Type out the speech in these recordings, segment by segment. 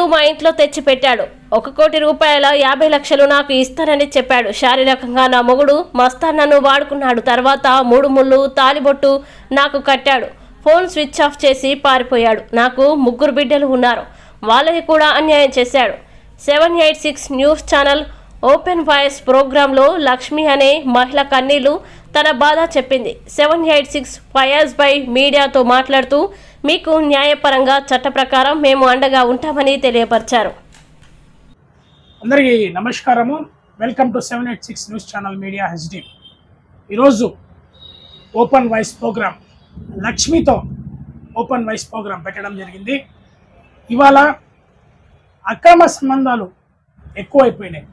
ఇల్లు మా ఇంట్లో తెచ్చి పెట్టాడు ఒక కోటి రూపాయల యాభై లక్షలు నాకు ఇస్తానని చెప్పాడు. శారీరకంగా నా మొగుడు మస్తాన్నను వాడుకున్నాడు. తర్వాత మూడు ముళ్ళు తాలిబొట్టు నాకు కట్టాడు. ఫోన్ స్విచ్ ఆఫ్ చేసి పారిపోయాడు. నాకు ముగ్గురు బిడ్డలు ఉన్నారు. వాళ్ళని కూడా అన్యాయం చేశాడు. Seven eight six news channel open voice ప్రోగ్రాంలో లక్ష్మి అనే మహిళ కన్నీళ్ళు తన బాధ చెప్పింది. సెవెన్ ఎయిట్ సిక్స్ ఫయాజ్ బై మీడియాతో మాట్లాడుతూ మీకు న్యాయపరంగా చట్ట ప్రకారం మేము అండగా ఉంటామని తెలియపరిచారు. అందరికీ నమస్కారము. Welcome to seven eight six news channel media HD. ఈరోజు ఓపెన్ వాయిస్ ప్రోగ్రామ్ లక్ష్మితో ఓపెన్ వాయిస్ ప్రోగ్రామ్ పెట్టడం జరిగింది. ఇవాళ అక్రమ సంబంధాలు ఎక్కువైపోయినాయి.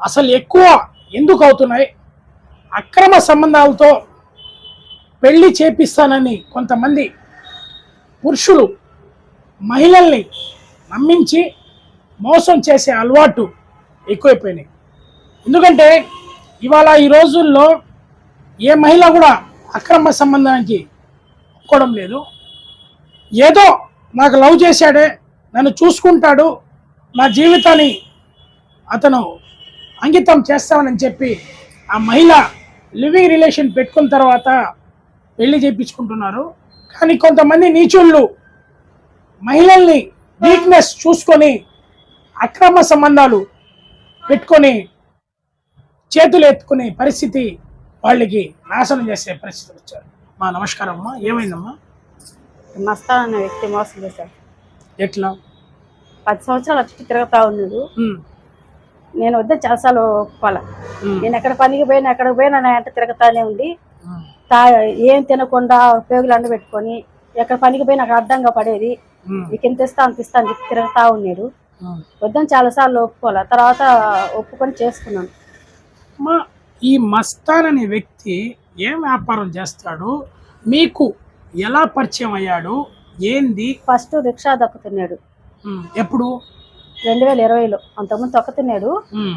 అసలు ఎక్కువ ఎందుకు అవుతున్నాయి? అక్రమ సంబంధాలతో పెళ్ళి చేపిస్తానని కొంతమంది పురుషులు మహిళల్ని నమ్మించి మోసం చేసే అలవాటు ఎక్కువైపోయినాయి. ఎందుకంటే ఇవాళ ఈ రోజుల్లో ఏ మహిళ కూడా అక్రమ సంబంధానికి ఒప్పుకోవడం లేదు. ఏదో నాకు లవ్ చేశాడే నన్ను చూసుకుంటాడు నా జీవితాన్ని అతను అంకితం చేస్తామని చెప్పి ఆ మహిళ లివింగ్ రిలేషన్ పెట్టుకున్న తర్వాత పెళ్ళి చేయించుకుంటున్నారు. కానీ కొంతమంది నీచుళ్ళు మహిళల్ని వీక్నెస్ చూసుకొని అక్రమ సంబంధాలు పెట్టుకొని చేతులు ఎత్తుకునే పరిస్థితి వాళ్ళకి నాశనం చేసే పరిస్థితి వచ్చారు. మా నమస్కారం అమ్మా. ఏమైందమ్మా? మస్తాన్ అనే వ్యక్తి మోసం చేశాడు. ఎట్లా? పది సంవత్సరాలు వచ్చి తిరుగుతా ఉన్నాడు. నేను వద్ద చాలాసార్లు ఒప్పుకోవాలి. నేను ఎక్కడ పనికి పోయినా ఎక్కడికి పోయినా నా వెంట తిరుగుతానే ఉండి తా ఏం తినకుండా పేగులు అండ పెట్టుకొని ఎక్కడ పనికి పోయినా అక్కడ అడ్డంగా పడేది నీకు ఎంత ఇస్తా అంత ఇస్తా అని చెప్పి తిరుగుతా ఉన్నాడు. వద్దని చాలాసార్లు ఒప్పుకోవాలి. తర్వాత ఒప్పుకొని చేసుకున్నాను. అమ్మా ఈ మస్తాన్ అనే వ్యక్తి ఏం వ్యాపారం చేస్తాడు? మీకు ఎలా పరిచయం అయ్యాడు? ఏంది? ఫస్ట్ రిక్షా దక్కుతున్నాడు. ఎప్పుడు? రెండు వేల ఇరవైలో. అంతకుముందు తొక్కుతున్నాడు ఉమ్,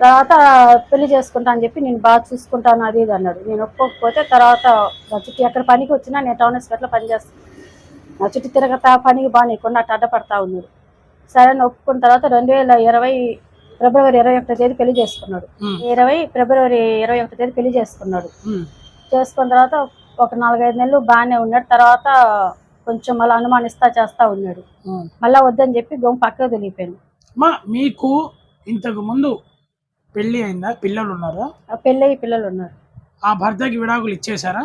తర్వాత పెళ్ళి చేసుకుంటా అని చెప్పి నేను బాగా చూసుకుంటాను అది ఇది అన్నాడు. నేను ఒప్పుకోకపోతే తర్వాత నా చుట్టూ ఎక్కడ పనికి వచ్చినా నేను టౌన్ హాస్పిటల్లో పని చేస్తాను నా చుట్టూ తిరగతా పనికి బాగా నీకుండా అడ్డపడతా ఉన్నాడు. సరే అని ఒప్పుకున్న తర్వాత రెండు వేల ఇరవై ఫిబ్రవరి ఇరవై ఒకటో తేదీ పెళ్ళి చేసుకున్నాడు. ఇరవై ఫిబ్రవరి ఇరవై ఒకటో తేదీ పెళ్ళి చేసుకున్నాడు. చేసుకున్న తర్వాత ఒక నాలుగైదు నెలలు బాగానే ఉన్నాడు. తర్వాత కొంచెం మళ్ళీ అనుమానిస్తా చేస్తా ఉన్నాడు. మళ్ళీ వద్దని చెప్పి గొమ్మ పక్కకు తెలిగిపోయాను అమ్మా మీకు ఇంతకు ముందు పెళ్ళి అయిందా? పిల్లలు ఉన్నారా? ఆ పెళ్ళయి పిల్లలు ఉన్నారు. ఆ భర్తకి విడాకులు ఇచ్చేసారా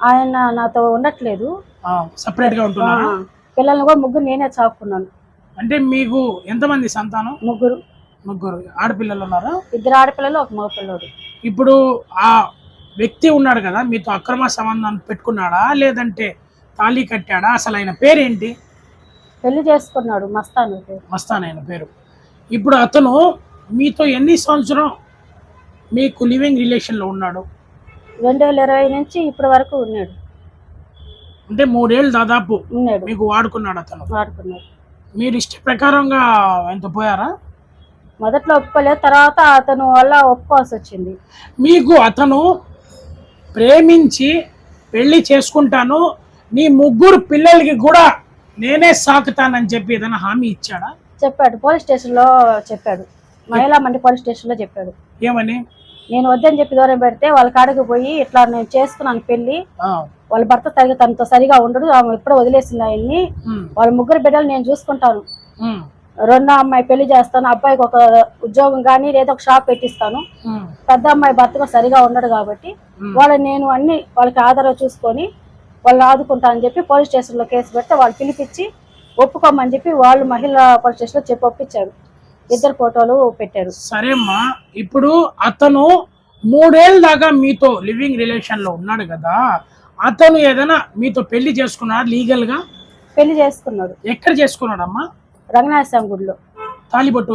ఆయన నాతో ఉండట్లేదు. సపరేట్గా ఉంటున్నారా? ఆ, పిల్లల్ని కూడా ముగ్గురు నేనే చాకున్నాను అంటే మీకు ఎంతమంది సంతానం? ముగ్గురు. ముగ్గురు. ఆడపిల్లలు ఉన్నారా? ఇద్దరు ఆడపిల్లలు ఒక మగ పిల్లోడు ఇప్పుడు ఆ వ్యక్తి ఉన్నాడు కదా మీతో అక్రమ సంబంధం పెట్టుకున్నాడా? లేదంటే తాళి కట్టాడా? అసలు ఆయన పేరేంటి? పెళ్ళి చేసుకున్నాడు మస్తాను. మస్తాన్ ఆయన పేరు. ఇప్పుడు అతను మీతో ఎన్ని సంవత్సరం మీకు లివింగ్ రిలేషన్లో ఉన్నాడు? రెండు వేల ఇరవై నుంచి ఇప్పటి వరకు ఉన్నాడు. అంటే మూడేళ్ళు దాదాపు ఉన్నాడు. మీకు వాడుకున్నాడు అతను. వాడుకున్నాడు. మీరు ఇష్ట ప్రకారంగా ఎంత పోయారా? మొదట్లో ఒప్పుకోలేదు తర్వాత అతను వల్ల ఒప్పుకోవాల్సి వచ్చింది. మీకు అతను ప్రేమించి పెళ్ళి చేసుకుంటాను నీ ముగ్గురు పిల్లలకి కూడా నేనే సాకుతానని చెప్పి ఏదైనా హామీ ఇచ్చాడా? చెప్పాడు. పోలీస్ స్టేషన్లో చెప్పాడు. మహిళా మండి పోలీస్ స్టేషన్లో చెప్పాడు. ఏమని? నేను వద్దని చెప్పి దూరం పెడితే వాళ్ళ కాడికి పోయి ఇట్లా నేను చేసుకున్నాను పెళ్ళి వాళ్ళ భర్త తగిన తనతో సరిగా ఉండడు. ఆమె ఎప్పుడో వదిలేసింది ఆయన్ని. వాళ్ళ ముగ్గురు బిడ్డలు నేను చూసుకుంటాను. రెండో అమ్మాయి పెళ్ళి చేస్తాను. అబ్బాయికి ఒక ఉద్యోగం కానీ లేదా ఒక షాప్ పెట్టిస్తాను. పెద్ద అమ్మాయి భర్తగా సరిగా ఉండడు కాబట్టి. వాళ్ళని నేను అన్ని వాళ్ళకి ఆధారం చూసుకొని వాళ్ళని ఆదుకుంటా అని చెప్పి పోలీస్ స్టేషన్లో కేసు పెడితే వాళ్ళు పిలిపించి ఒప్పుకోమని చెప్పి వాళ్ళు మహిళా పోలీస్ స్టేషన్లో చెప్పి ఒప్పించారు. ఇద్దరు ఫోటోలు పెట్టారు. సరే అమ్మా ఇప్పుడు అతను మూడేళ్ళ దాకా మీతో లివింగ్ రిలేషన్లో ఉన్నాడు కదా అతను ఏదైనా మీతో పెళ్ళి చేసుకున్నాడా లీగల్గా పెళ్ళి చేసుకున్నాడు. ఎక్కడ చేసుకున్నాడమ్మా? రంగనాథ స్వామి గుడిలో. తాలిబొట్టు.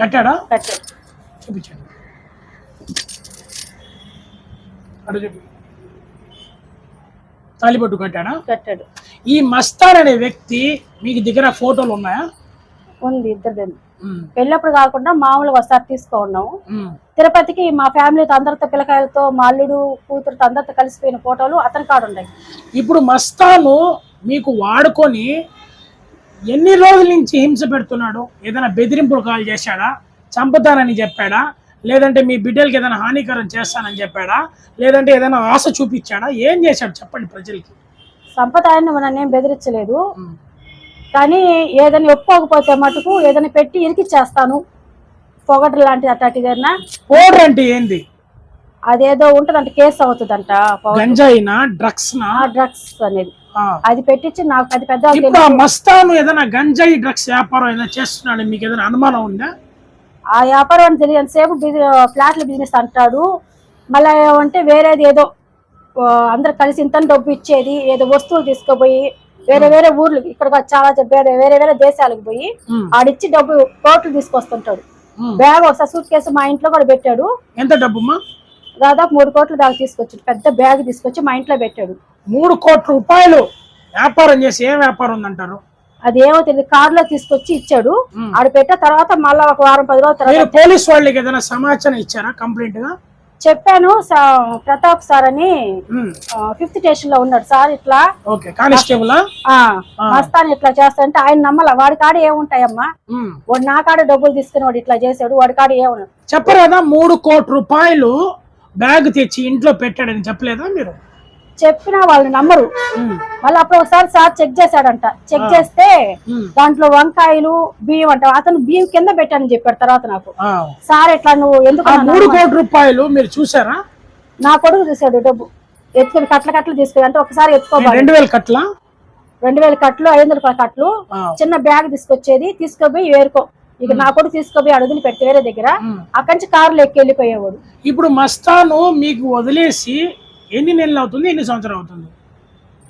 కట్టాడా? కట్టాడు. చూపించండి. అటు చూపి తాలిబొట్టు కట్టాడా? కట్టాడు. ఈ మస్తాన్ అనే వ్యక్తి మీకు దగ్గర ఫోటోలు ఉన్నాయా? ఉంది ఇద్దరు ఉమ్, పెళ్ళప్పుడు కాకుండా మామూలుగా ఒకసారి తీసుకో ఉన్నాము ఉమ్, తిరుపతికి మా ఫ్యామిలీతో అందరితో పిల్లకాయలతో మా అల్లుడు కూతురుతో అందరితో కలిసిపోయిన ఫోటోలు అతని కాడ ఉన్నాయి. ఇప్పుడు మస్తాను మీకు వాడుకొని ఎన్ని రోజుల నుంచి హింస పెడుతున్నాడు? ఏదైనా బెదిరింపులు కాల్ చేశాడా? చంపుతానని చెప్పాడా? లేదంటే మీ బిడ్డలకి ఏదైనా హానికరం చేస్తానని చెప్పాడా? లేదంటే ఏదైనా ఆశ చూపించాడా? ఏం చేశాడు చెప్పండి ప్రజలకి. సంప్రదాయాన్ని మనం ఏం బెదిరించలేదు. కానీ ఏదైనా ఒప్పుకోకపోతే మటుకు ఏదైనా పెట్టి ఇరికిచ్చేస్తాను. పొగట లాంటిది అట్లాంటిది ఏదైనా ఓడర్ అంటే ఏంది? అదేదో ఉంటుందంట కేసు అవుతుందంట గంజాయినా డ్రగ్స్ డ్రగ్స్ అనేది. అది పెట్టించి నాకు అది పెద్ద మస్తాను ఏదైనా గంజాయి డ్రగ్స్ వ్యాపారం ఏదైనా చేస్తున్నాడు మీకు ఏదైనా అనుమానం ఉందా? ఆ వ్యాపారం అని తెలియదు. సేపు ఫ్లాట్ల బిజినెస్ అంటాడు. మళ్ళీ అంటే వేరేది ఏదో అందరు కలిసి ఇంత డబ్బు ఇచ్చేది ఏదో వస్తువులు తీసుకుపోయి వేరే వేరే ఊర్లు ఇక్కడ చాలా వేరే వేరే వేరే దేశాలకు పోయి. ఆడిచ్చి డబ్బు కోట్లు తీసుకొస్తుంటాడు. బ్యాగ్ ఒకసారి సూట్ కేసు మా ఇంట్లో కూడా పెట్టాడు. ఎంత డబ్బుమ్మా? దాదాపు మూడు కోట్ల దాకా తీసుకొచ్చాడు. పెద్ద బ్యాగ్ తీసుకొచ్చి మా ఇంట్లో పెట్టాడు. మూడు కోట్ల రూపాయలు వ్యాపారం చేసి ఏం వ్యాపారం ఉందంటారు? అది ఏమో తెలియదు. కారులో తీసుకొచ్చి ఇచ్చాడు. ఉమ్. ఆడ పెట్టిన తర్వాత మళ్ళా ఒక వారం పది రోజుల తర్వాత పోలీస్ వాళ్ళకి ఏదైనా సమాచారం ఇచ్చారా కంప్లైంట్గా? చెప్పాను. ప్రతాప్ సార్ అని. ఫిఫ్త్ స్టేషన్లో ఉన్నాడు సార్ ఇట్లా. మస్తాన్ ఇట్లా చేస్తాంటే ఆయన నమ్మల. వాడి కాడ ఏముంటాయమ్మా? వాడు నా కాడ డబ్బులు తీసుకుని వాడు ఇట్లా చేశాడు వాడి కాడ ఏమున్నాడు చెప్పరు కదా మూడు కోట్ల రూపాయలు బ్యాగ్ తెచ్చి ఇంట్లో పెట్టాడని చెప్పలేదా మీరు? చెప్పినా వాళ్ళు నమ్మరు. మళ్ళీ అప్పుడు ఒకసారి సార్ చెక్ చేశాడంట. చెక్ చేస్తే. దాంట్లో వంకాయలు బియ్యం అంట అతను బియ్యం కింద పెట్టానని చెప్పాడు తర్వాత నాకు. సార్ ఎట్లా నువ్వు ఎందుకు? మూడు కోట్ల రూపాయలు మీరు చూసారా? నా కొడుకు చూశాడు డబ్బు. ఎత్తుకుని కట్ల కట్టలు తీసుకుని అంటే ఒకసారి ఎత్తుకోవాలి. రెండు వేల కట్ల రెండు వేల కట్లు ఐదు వందల రూపాయల కట్లు. చిన్న బ్యాగ్ తీసుకొచ్చేది తీసుకుపోయి వేరుకో ఇక నా కొడుకు తీసుకుపోయి అడుగుని పెడితే వేరే దగ్గర. అక్కడి నుంచి కారులో ఎక్కి వెళ్ళిపోయేవాడు. ఇప్పుడు మస్తాను మీకు వదిలేసి ఎన్ని నెలలు అవుతుంది ఎన్ని సంవత్సరాలు అవుతుంది?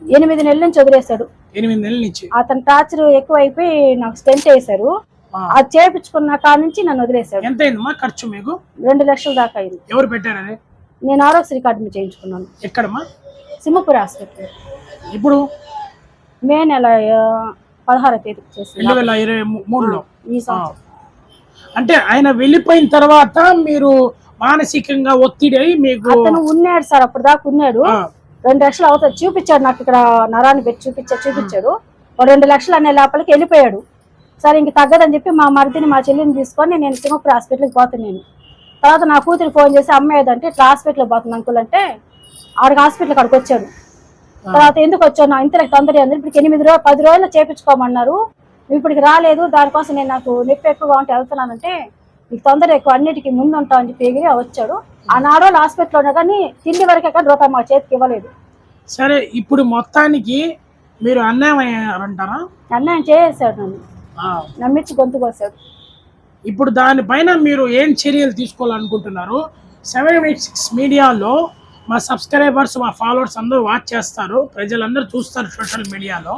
ఎనిమిది నెలల నుంచి వదిలేశాడు. ఎనిమిది నెలల నుంచి? అతని టార్చర్ ఎక్కువ అయిపోయి నాకు స్టెంట్ వేశారు. ఆ. అది చేపించుకున్న కాడ నుంచి నన్ను వదిలేశాడు. ఎంత అయిందమ్మా ఖర్చు మీకు? రెండు లక్షల దాకా అయింది. ఎవరు పెట్టారని నేను ఆరోగ్యశ్రీ కార్డు చేయించుకున్నాను. ఎక్కడమ్మా? సింహపురి హాస్పిటల్ ఇప్పుడు? మే నెల పదహారో తేదీ రెండు వేల ఇరవై మూడులో? ఈ సంవత్సరం. అంటే ఆయన వెళ్ళిపోయిన తర్వాత మీరు మానసికంగా ఒత్తిడి అయి మీకు అతను ఉన్నాడు సార్ అప్పుడు దాకా ఉన్నాడు రెండు లక్షలు అవుతుంది చూపించాడు నాకు ఇక్కడ నరాన్ని పెట్టి చూపించాడు చూపించాడు. రెండు లక్షలు అనే లోపలికి వెళ్ళిపోయాడు. సరే ఇంక తగ్గదని చెప్పి మా మరిదిని మా చెల్లిని తీసుకొని నేను సింగపూర్ హాస్పిటల్కి పోతాను నేను. తర్వాత నా కూతురు ఫోన్ చేసి అమ్మ ఏదంటే ఇట్లా హాస్పిటల్కి పోతుంది అంకుల్ అంటే ఆడికి హాస్పిటల్ అక్కడికి వచ్చాడు తర్వాత ఎందుకు వచ్చాను? నా ఇంత తొందర ఉంది ఇప్పుడు ఎనిమిది రోజులు పది రోజులు చేపించుకోమన్నారు. ఇప్పటికి రాలేదు. దానికోసం నేను నాకు నొప్పి ఎక్కువగా ఉంటే వెళ్తున్నానంటే నీకు తొందర ఎక్కువ అన్నిటికీ ముందు ఉంటావు అని చెప్పి ఎగిరి వచ్చాడు. ఆ నాడు రోజులు హాస్పిటల్లో ఉన్నా కానీ తిండి వరకే కానీ రూపాయి మా చేతికి ఇవ్వలేదు. సరే ఇప్పుడు మొత్తానికి మీరు అన్యాయం అయ్యారంటారా? అన్యాయం చేసేసాడు నన్ను. నమ్మించి గొంతు కోసాడు. ఇప్పుడు దానిపైన మీరు ఏం చర్యలు తీసుకోవాలనుకుంటున్నారు? సెవెన్ ఎయిట్ సిక్స్ మీడియాలో మా సబ్స్క్రైబర్స్ మా ఫాలోవర్స్ అందరూ వాచ్ చేస్తారు. ప్రజలందరూ చూస్తారు సోషల్ మీడియాలో.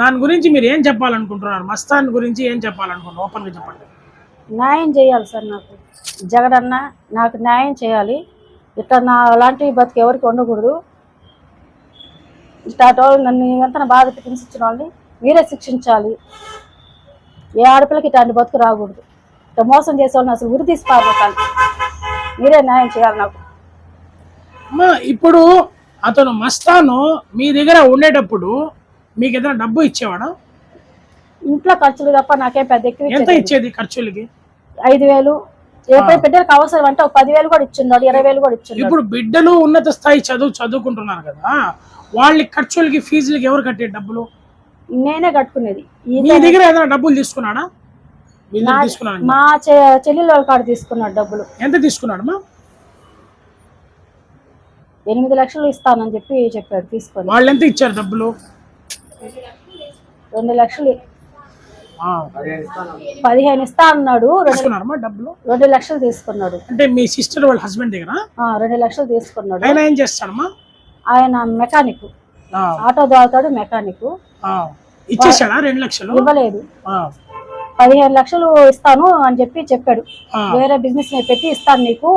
దాని గురించి మీరు ఏం చెప్పాలనుకుంటున్నారు? మస్తాన్ గురించి ఏం చెప్పాలనుకుంటున్నారు? ఓపెన్గా చెప్పండి. న్యాయం చేయాలి సార్ నాకు. జగడన్న నాకు న్యాయం చేయాలి. ఇట్లా నా అలాంటి బతుకు ఎవరికి ఉండకూడదు. ఇట్లాంటి నన్ను ఎంత బాధ హింసించిన వాళ్ళని మీరే శిక్షించాలి. ఏ ఆడపిల్లకి ఇట్లాంటి బతుకు రాకూడదు. ఇట్లా మోసం చేసే వాళ్ళని అసలు ఉరి తీసి పారిపోతాను మీరే న్యాయం చేయాలి నాకు. ఇప్పుడు అతను మస్తాను మీ దగ్గర ఉండేటప్పుడు మీకు ఏదైనా డబ్బు ఇచ్చేవాడా? ఇంట్లో ఖర్చులు తప్ప నాకేం పెద్ద ఎంత ఇచ్చేది? ఇచ్చేది ఖర్చులకి? ఐదు వేలు. ఎప్పుడు బిడ్డలకు అవసరం అంటే ఒక పదివేలు కూడా ఇచ్చిండాడు ఇరవై వేలు కూడా ఇచ్చిండాడు ఇప్పుడు బిడ్డలు ఉన్నత స్థాయి చదువు చదువుకుంటున్నారు కదా వాళ్ళ ఖర్చులకి ఫీజులకి ఎవరు కట్టే డబ్బులు? నేనే కట్టుకునేది. ఈ మీ దగ్గర ఏదైనా డబ్బులు తీసుకున్నాడా? మీ దగ్గర తీసుకున్నాడు? మా చె- చెల్లెలు వాళ్ళ కాడ తీసుకున్నాడు డబ్బులు. ఎంత తీసుకున్నాడమ్మా ఎనిమిది లక్షలు ఇస్తానని చెప్పి చెప్పాడు తీసుకొని. వాళ్ళు ఎంత ఇచ్చారు డబ్బులు? రెండు లక్షలు పదిహేను ఇస్తా అన్నాడు రెండు లక్షలు తీసుకున్నాడు. అంటే మీ సిస్టర్ వాళ్ళ హస్బెండ్ దగ్గర? రెండు లక్షలు తీసుకున్నాడు. ఆయన ఏం చేస్తాడమ్మా ఆయన మెకానిక్ ఆటో దోగుతాడు మెకానిక్. ఇచ్చేసాడా రెండు లక్షలు? ఇవ్వలేదు. పదిహేను లక్షలు ఇస్తాను అని చెప్పి చెప్పాడు. వేరే బిజినెస్ పెట్టి ఇస్తాను నీకు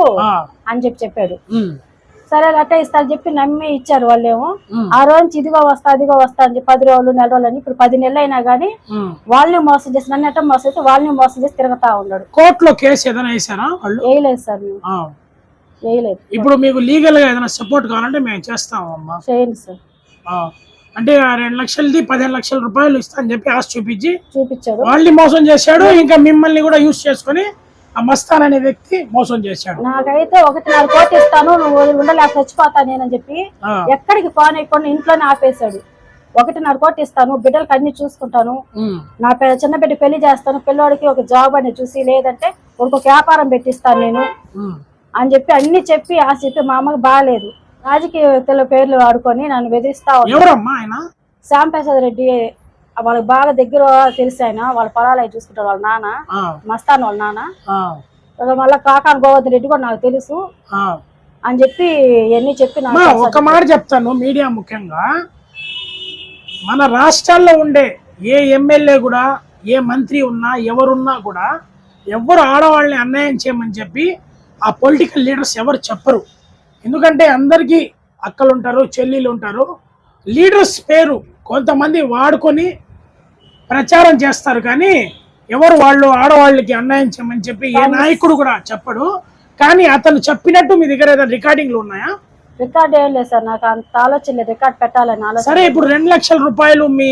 అని చెప్పి చెప్పాడు. సరే అట్లా ఇస్తాను చెప్పి నమ్మి ఇచ్చారు వాళ్ళేమో. ఆ రోజు నుంచి ఇదిగో వస్తా అదిగో వస్తా అని చెప్పి పది రోజులు నెల రోజులు అని ఇప్పుడు పది నెలలు అయినా ఉమ్. వాళ్ళని మోసం చేసి నన్ను ఎట్ట మోసం చేసి వాళ్ళని మోసం చేసి తిరుగుతా ఉన్నాడు. కోర్టులో కేసు ఏదైనా వేసారా వాళ్ళు? వేయలేదు సార్. వేయలేదు. ఇప్పుడు మీకు లీగల్గా ఏదైనా సపోర్ట్ కావాలంటే మేము చేస్తాం అమ్మా చేయండి సార్. అంటే రెండు లక్షలది పదిహేను లక్షల రూపాయలు ఇస్తా అని చెప్పి ఆశ చూపించి చూపించాడు వాళ్ళని మోసం చేశాడు ఇంకా మిమ్మల్ని కూడా యూజ్ చేసుకొని ఆ మస్తాన్ అనే వ్యక్తి మోసం చేశాడు. నాకైతే ఒకటిన్నర కోటి ఇస్తాను నువ్వు ఉండలేక చచ్చిపోతా నేనని చెప్పి ఎక్కడికి పోనీయకుండా ఇంట్లోనే ఆపేశాడు. ఒకటిన్నర కోటి ఇస్తాను బిడ్డలకి అన్ని చూసుకుంటాను. నా పె- చిన్న బిడ్డ పెళ్ళి చేస్తాను పిల్లోడికి ఒక జాబ్ అని చూసి లేదంటే ఒక వ్యాపారం పెట్టిస్తాను నేను అని చెప్పి అన్ని చెప్పి ఆ చెప్పి మా అమ్మకి బాగాలేదు. రాజకీయ వ్యక్తుల పేర్లు వాడుకొని నన్ను బెదిరిస్తా శ్యాంప్రసాద్ రెడ్డి వాళ్ళకి బాగా దగ్గర తెలిసి ఆయన వాళ్ళ పొలాలు అవి చూసుకుంటారు వాళ్ళ నాన్న మస్తాన్ వాళ్ళ నాన్న. మళ్ళీ కాకాని గోవర్ధన్ రెడ్డి కూడా నాకు తెలుసు. అని చెప్పి ఇవన్నీ చెప్పి నాకు అమ్మా, ఒక మాట చెప్తాను మీడియా ముఖ్యంగా. మన రాష్ట్రాల్లో ఉండే ఏ ఎమ్మెల్యే కూడా ఏ మంత్రి ఉన్నా ఎవరున్నా కూడా ఎవరు ఆడవాళ్ళని అన్యాయం చేయమని చెప్పి ఆ పొలిటికల్ లీడర్స్ ఎవరు చెప్పరు. ఎందుకంటే అందరికీ అక్కలు ఉంటారు చెల్లెలు ఉంటారు. లీడర్స్ పేరు కొంతమంది వాడుకొని ప్రచారం చేస్తారు కానీ ఎవరు వాళ్ళు ఆడవాళ్ళకి అన్యాయం చేయమని చెప్పి ఏ నాయకుడు కూడా చెప్పడు. కానీ అతను చెప్పినట్టు మీ దగ్గర ఏదైనా రికార్డింగ్లు ఉన్నాయా? రికార్డ్ ఏం లేదు సార్ నాకు అంత ఆలోచన లేదు. రికార్డ్ పెట్టాలని ఆలోచన సరే ఇప్పుడు రెండు లక్షల రూపాయలు మీ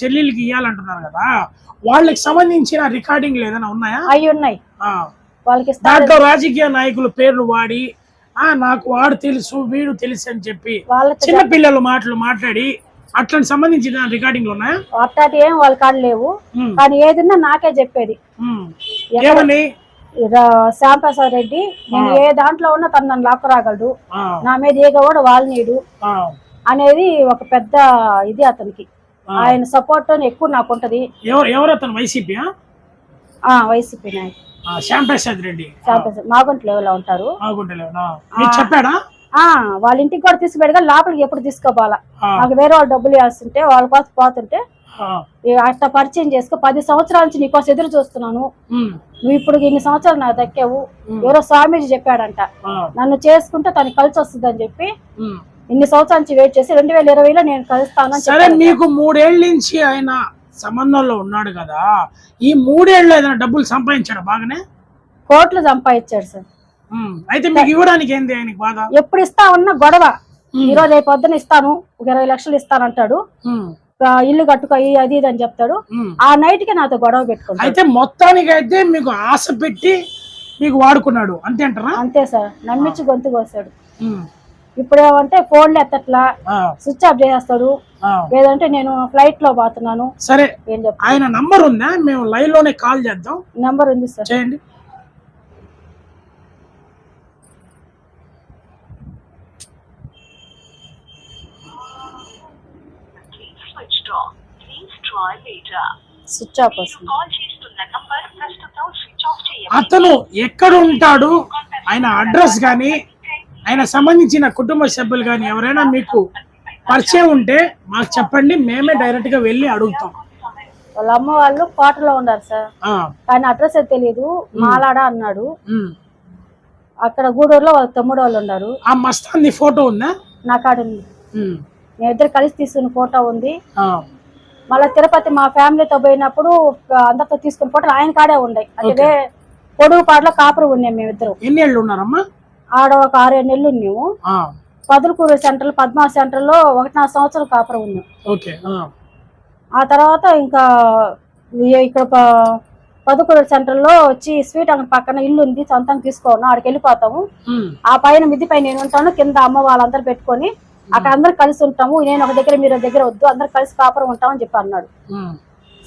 చెల్లెలకి ఇవ్వాలంటున్నారు కదా వాళ్ళకి సంబంధించిన రికార్డింగ్లు ఏదైనా ఉన్నాయా? అవి ఉన్నాయి. వాళ్ళకి దాంట్లో రాజకీయ నాయకుల పేర్లు వాడి ఆ నాకు వాడు తెలుసు వీడు తెలుసు అని చెప్పి చిన్న పిల్లల మాటలు మాట్లాడి అట్లాంటి సంబంధించిన రికార్డింగ్లు ఉన్నాయా? అట్లాంటి ఏం వాళ్ళ కాడ లేవు. కానీ ఏదన్నా నాకే చెప్పేది. ఏమని శ్యాంప్రసాద్ రెడ్డి నేను ఏ దాంట్లో ఉన్నా తను నన్ను లాక్కరాగలడు. నా మీద ఏగ కూడా వాళ్ళనీడు అనేది ఒక పెద్ద ఇది అతనికి. ఆయన సపోర్ట్ ఎక్కువ నాకు ఉంటది. ఎవరు ఎవరు అతను? వైసీపీ వైసీపీ నాయకు శ్యాంప్రసాద్ రెడ్డి. శ్యాంప్రసాద్ మాగుంట లెవెల్లో ఉంటారు. చెప్పాడా? వాళ్ళ ఇంటికి కూడా తీసుకుపెడగా లోపలికి ఎప్పుడు తీసుకోపోవాలా? నాకు వేరే వాళ్ళు డబ్బులు వేస్తుంటే వాళ్ళ కోసం పోతుంటే అట్లా పరిచయం చేసుకో పది సంవత్సరాల నుంచి నీకోసం ఎదురు చూస్తున్నాను. నువ్వు ఇప్పుడు ఇన్ని సంవత్సరాలు నాకు దక్కావు. ఎవరో స్వామీజీ చెప్పాడంట నన్ను చేసుకుంటే తనకి కలిసి వస్తుంది అని చెప్పి. ఇన్ని సంవత్సరాల నుంచి వెయిట్ చేసి రెండు వేల ఇరవైలో నేను కలుస్తానని సరే మీకు మూడేళ్ళ నుంచి ఆయన సంబంధంలో ఉన్నాడు కదా ఈ మూడేళ్ళు ఏదైనా డబ్బులు సంపాదించాడు బాగానే? కోట్లు సంపాదించాడు సార్. అయితే మీకు ఇవ్వడానికి ఏంది ఆయనకి బాధ ఎప్పుడు ఇస్తా ఉన్న గొడవ. ఈ రోజు రేపు పొద్దున ఇస్తాను. ఒక ఇరవై లక్షలు ఇస్తానంటాడు. ఇల్లు కట్టుకో ఈ అది ఇది అని చెప్తాడు. ఆ నైట్కి నాతో గొడవ పెట్టుకుంటాడు. అయితే మొత్తానికి అయితే మీకు ఆశ పెట్టి మీకు వాడుకున్నాడు. అంతే అంటారా? అంతే సార్. నమ్మించి గొంతు కోసాడు. ఇప్పుడు ఏమంటే ఫోన్లు ఎత్తట్లా స్విచ్ ఆఫ్ చేసేస్తాడు. ఆ. లేదంటే నేను ఫ్లైట్లో పోతున్నాను. సరే. ఆయన నంబర్ ఉందా? మేము లైవ్లోనే కాల్ చేద్దాం. నెంబర్ ఉంది సార్. చేయండి. స్విచ్ ఆఫ్ వస్తుంది. అతను ఎక్కడ ఉంటాడు? ఆయన అడ్రస్ కానీ ఆయన సంబంధించిన కుటుంబ సభ్యులు కానీ ఎవరైనా మీకు పరిచయం ఉంటే మాకు చెప్పండి. మేమే డైరెక్ట్గా వెళ్ళి అడుగుతాం. వాళ్ళ అమ్మ వాళ్ళు కోటలో ఉన్నారు సార్. ఆ, ఆయన అడ్రస్ అయితే తెలియదు మాలాడ అన్నాడు. అక్కడ గూడూరులో వాళ్ళ తమ్ముడు వాళ్ళు ఉన్నారు. ఆ మస్తాన్ది ఫోటో ఉందా? నా కాడ ఉంది. ఉమ్. మేము ఇద్దరు కలిసి తీసుకున్న ఫోటో ఉంది. ఆ, మళ్ళీ తిరుపతి మా ఫ్యామిలీతో పోయినప్పుడు అందరితో తీసుకున్న ఫోటోలు ఆయన కాడే ఉన్నాయి అంటే పొడుగు పాటలో కాపురు ఉన్నాం మేమిద్దరం. ఎన్ని ఏళ్ళు ఉన్నారమ్మా? ఆడ ఒక ఆరేడు నెలలు ఉన్నాము. పదులకూరు సెంటర్ పద్మా సెంటర్లో ఒకటిన్నర సంవత్సరం కాపురం ఉన్నాం ఆ, తర్వాత ఇంకా ఇక్కడ పదుకూరు సెంటర్లో వచ్చి స్వీట్ అంగడి పక్కన ఇల్లు ఉంది సొంతంగా తీసుకోను ఆడికి వెళ్ళిపోతాము. ఆ పైన మిద్ది పైన నేను ఉంటాను కింద అమ్మ వాళ్ళందరూ పెట్టుకొని అక్కడ అందరు కలిసి ఉంటాము నేను ఒక దగ్గర మీరు దగ్గర వద్దు అందరు కలిసి కాపురం ఉంటామని చెప్పి అన్నాడు.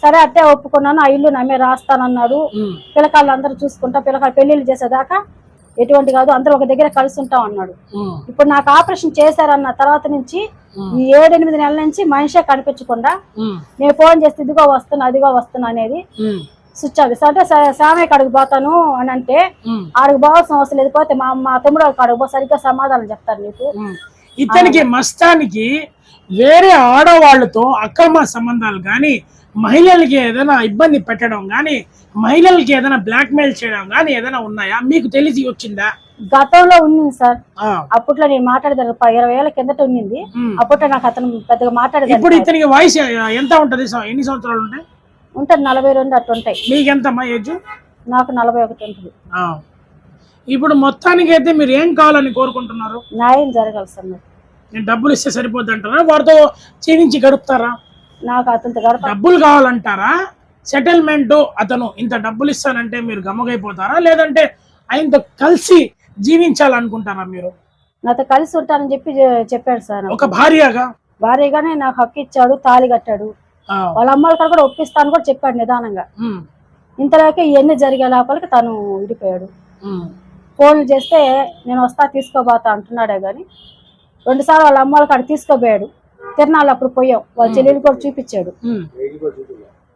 సరే అట్టే ఒప్పుకున్నాను ఆ ఇల్లు నమ్మే రాస్తానన్నాడు. ఉమ్, పిల్లకాయలు అందరూ చూసుకుంటా పిల్లకాయలు పెళ్ళిళ్ళు చేసేదాకా ఎటువంటి కాదు అందరూ ఒక దగ్గర కలిసి ఉంటాం అన్నాడు. ఇప్పుడు నాకు ఆపరేషన్ చేశారన్న తర్వాత నుంచి ఈ ఏడెనిమిది నెలల నుంచి మనిషే కనిపించకుండా నేను ఫోన్ చేస్తే ఇదిగో వస్తున్నా అదిగో వస్తున్నా అనేది స్విచ్ ఆఫ్ అంటే సా- సామయ్య కాడికి పోతాను అని అంటే ఆడికి పోవాల్సిన అవసరం లేదు. పోతే మా మా తమ్ముడు పో సరిగ్గా సమాధానం చెప్తారు నీకు. ఇతనికి మస్తానికి వేరే ఆడవాళ్ళతో అక్రమ సంబంధాలు కానీ మహిళలకి ఏదైనా ఇబ్బంది పెట్టడం కానీ మహిళలకి ఏదైనా బ్లాక్మెయిల్ చేయడం కానీ ఏదైనా ఉన్నాయా? మీకు తెలిసి వచ్చిందా? గతంలో ఉన్నింది సార్. అప్పట్లో నేను మాట్లాడేదాన్ని. ప- ఇరవై ఏళ్ళ కిందట ఉన్నింది. అప్పట్లో నాకు అతను పెద్దగా ఇప్పుడు మాట్లాడేదాన్ని ఇతనికి వయసు ఎంత ఉంటది ఎన్ని సంవత్సరాలు ఉంటాయి? ఉంటుంది నలభై రెండు అట్టు ఉంటాయి. మీకెంతమ్మా ఏజ్ నాకు నలభై ఒకటి ఉంటుంది. ఇప్పుడు మొత్తానికి అయితే మీరు ఏం కావాలని కోరుకుంటున్నారు? న్యాయం జరగాలి సార్ నేను డబ్బులు ఇస్తే సరిపోద్ది అంటారా వారితో జీవించి గడుపుతారా? నాకు అతనితో గడప డబ్బులు కావాలంటారా? సెటిల్మెంట్ అతను ఇంత డబ్బులు ఇస్తానంటే మీరు గమ్మగైపోతారా లేదంటే ఆయనతో కలిసి జీవించాలనుకుంటారా మీరు? నాతో కలిసి ఉంటానని చెప్పి చె- చెప్పాడు సార్ నాకు. ఒక భార్యగా? భార్యగానే నాకు హక్కు ఇచ్చాడు తాళి కట్టాడు. ఆ, వాళ్ళ అమ్మాయిల కాడ కూడా ఒప్పిస్తాను కూడా చెప్పాడు నిదానంగా. ఉమ్, ఇంతలోకి ఇవన్నీ జరిగే లోపలికి తను విడిపోయాడు. ఉమ్, ఫోన్లు చేస్తే నేను వస్తా తీసుకోబోతా అంటున్నాడే కానీ రెండుసార్లు వాళ్ళ అమ్మాయిల కాడ తీసుకోపోయాడు. తిరణాలు అప్పుడు పోయాం. వాళ్ళ చెల్లెలు కూడా చూపించాడు.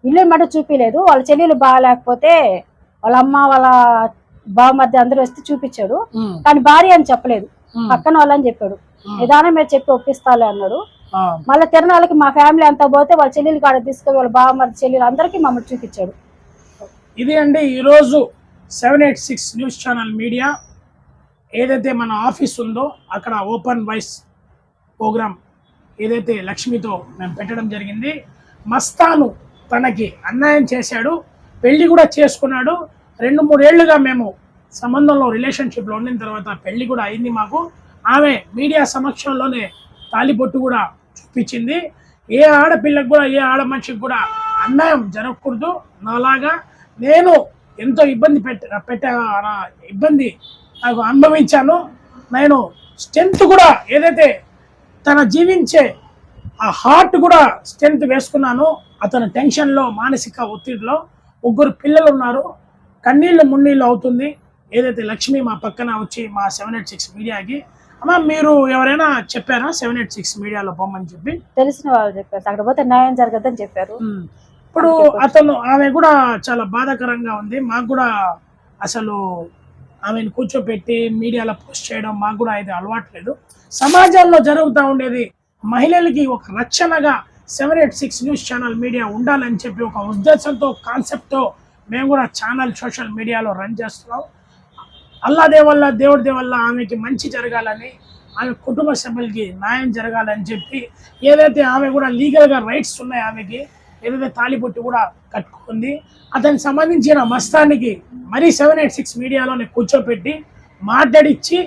ఇల్లు మటు చూపించలేదు వాళ్ళ చెల్లెలు బాగాలేకపోతే వాళ్ళ అమ్మ వాళ్ళ బావ మధ్య అందరూ వస్తే చూపించాడు. కానీ భార్య అని చెప్పలేదు. పక్కన వాళ్ళని చెప్పాడు. నిదానం మీద చెప్పి ఒప్పిస్తాలే అన్నాడు. మళ్ళీ తిరణాలకి మా ఫ్యామిలీ అంతా పోతే వాళ్ళ చెల్లెలు కాడ తీసుకుని వాళ్ళ బావ మధ్య చెల్లెలు అందరికీ మమ్మల్ని చూపించాడు. ఇది అండి ఈరోజు seven eight six news channel media. ఏదైతే మన ఆఫీస్ ఉందో అక్కడ ఓపెన్ వాయిస్ ప్రోగ్రామ్ ఏదైతే లక్ష్మితో మేము పెట్టడం జరిగింది మస్తాను తనకి అన్యాయం చేశాడు పెళ్ళి కూడా చేసుకున్నాడు. రెండు మూడేళ్ళుగా మేము సంబంధంలో రిలేషన్షిప్లో ఉన్న తర్వాత పెళ్ళి కూడా అయింది మాకు. ఆమె మీడియా సమక్షంలోనే తాలిబొట్టు కూడా చూపించింది. ఏ ఆడపిల్లకు కూడా ఏ ఆడ మనిషికి కూడా అన్యాయం జరగకూడదు. నాలాగా నేను ఎంతో ఇబ్బంది పెట్ట పెట్ట ఇబ్బంది నాకు అనుభవించాను. నేను స్ట్రెంత్ కూడా ఏదైతే తన జీవించే ఆ హార్ట్ కూడా స్ట్రెంత్ వేసుకున్నాను అతను టెన్షన్లో మానసిక ఒత్తిడిలో ముగ్గురు పిల్లలు ఉన్నారు. కన్నీళ్ళు మున్నీళ్ళు అవుతుంది. ఏదైతే లక్ష్మి మా పక్కన వచ్చి మా సెవెన్ ఎయిట్ సిక్స్ మీడియాకి అమ్మ మీరు ఎవరైనా చెప్పారా? సెవెన్ ఎయిట్ సిక్స్ మీడియాలో పొమ్మని చెప్పి? తెలిసిన వాళ్ళు చెప్పారు. అక్కడ పోతే న్యాయం జరగదని చెప్పారు. ఇప్పుడు అతను ఆమె కూడా చాలా బాధాకరంగా ఉంది. మాకు కూడా అసలు ఆమెను కూర్చోపెట్టి మీడియాలో పోస్ట్ చేయడం మాకు కూడా అయితే అలవాట్లేదు సమాజంలో జరుగుతూ ఉండేది మహిళలకి ఒక రక్షణగా seven eight six news channel media ఉండాలని చెప్పి ఒక ఉద్దేశంతో కాన్సెప్ట్తో మేము కూడా ఛానల్ సోషల్ మీడియాలో రన్ చేస్తున్నాం. అల్లా దేవల్ల దేవుడి దేవల్ల ఆమెకి మంచి జరగాలని ఆమె కుటుంబ సభ్యులకి న్యాయం జరగాలని చెప్పి ఏదైతే ఆమె కూడా లీగల్గా రైట్స్ ఉన్నాయి ఆమెకి ఏదైతే తాలిబొట్టు కూడా కట్టుకుంది. అతనికి సంబంధించిన మస్తానికి మరీ సెవెన్ ఎయిట్ సిక్స్ మీడియాలోనే కూర్చోపెట్టి మాట్లాడిచ్చి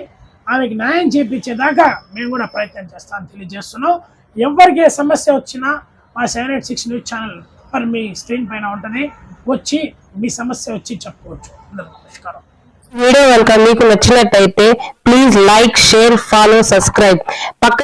ఆమెకి న్యాయం చేపించేదాకా మేము కూడా ప్రయత్నం చేస్తామని తెలియజేస్తున్నాం. ఎవరికి ఏ సమస్య వచ్చినా మా seven eight six news channel for me screen పైన ఉంటుంది. వచ్చి మీ సమస్య వచ్చి చెప్పుకోవచ్చు. నమస్కారం. వీడియో కనుక మీకు నచ్చినట్టయితే please like share follow subscribe. పక్క